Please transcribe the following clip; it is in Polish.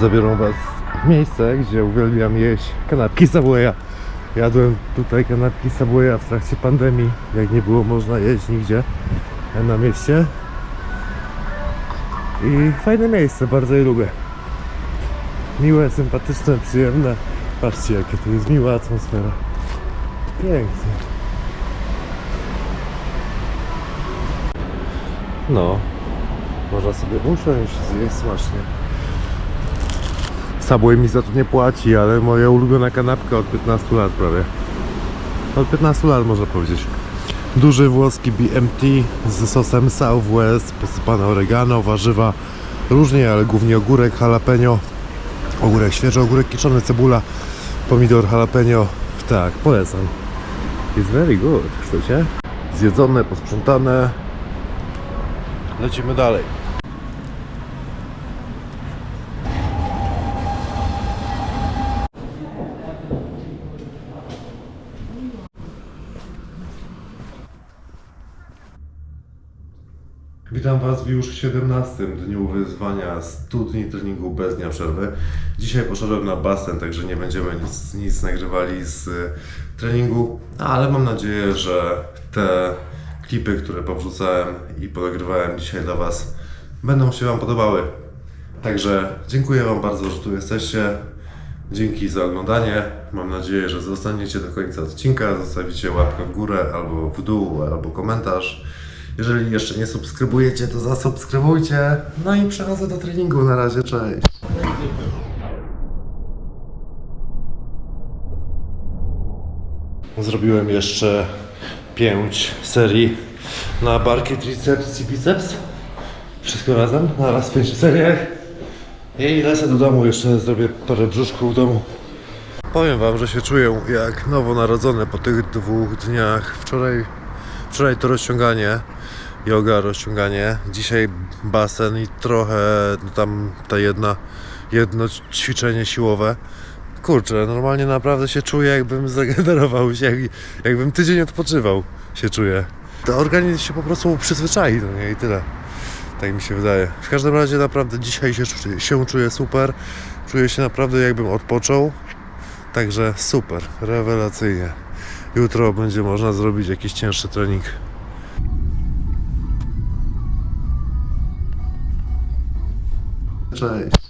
zabiorą Was w miejsce, gdzie uwielbiam jeść kanapki Subwaya. Jadłem tutaj kanapki Subwaya w trakcie pandemii, jak nie było można jeść nigdzie na mieście. I fajne miejsce, bardzo je lubię. Miłe, sympatyczne, przyjemne. Patrzcie, jakie tu jest miła atmosfera. Pięknie. No, można sobie usiąść, zjeść smacznie. Subway mi za to nie płaci, ale moja ulubiona kanapka od 15 lat prawie. Od 15 lat można powiedzieć. Duży włoski BMT z sosem Southwest, posypane oregano, warzywa, różnie, ale głównie ogórek, jalapeno, ogórek świeży, ogórek kiszony, cebula, pomidor, jalapeno. Tak, polecam. It's very good, chcecie? Zjedzone, posprzątane. Lecimy dalej. Witam Was w już 17 dniu wyzwania 100 dni treningu bez dnia przerwy. Dzisiaj poszedłem na basen, także nie będziemy nic, nic nagrywali z y, treningu, ale mam nadzieję, że te klipy, które powrzucałem i ponagrywałem dzisiaj dla Was, będą się Wam podobały. Także dziękuję Wam bardzo, że tu jesteście. Dzięki za oglądanie. Mam nadzieję, że zostaniecie do końca odcinka. Zostawicie łapkę w górę albo w dół, albo komentarz. Jeżeli jeszcze nie subskrybujecie, to zasubskrybujcie. No i przechodzę do treningu. Na razie, cześć. Zrobiłem jeszcze 5 serii na barki, triceps i biceps. Wszystko razem, na raz w 5 seriach. I lecę do domu, jeszcze zrobię parę brzuszków w domu. Powiem wam, że się czuję jak nowonarodzony po tych dwóch dniach. Wczoraj, wczoraj to rozciąganie, yoga, rozciąganie. Dzisiaj basen i trochę no tam ta jedna, jedno ćwiczenie siłowe. Kurczę, normalnie naprawdę się czuję jakbym zregenerował się, jak, jakbym tydzień odpoczywał się czuję. To organizm się po prostu przyzwyczai do niej i tyle. Tak mi się wydaje. W każdym razie naprawdę dzisiaj się, się czuję super. Czuję się naprawdę jakbym odpoczął. Także super, rewelacyjnie. Jutro będzie można zrobić jakiś cięższy trening. Cześć.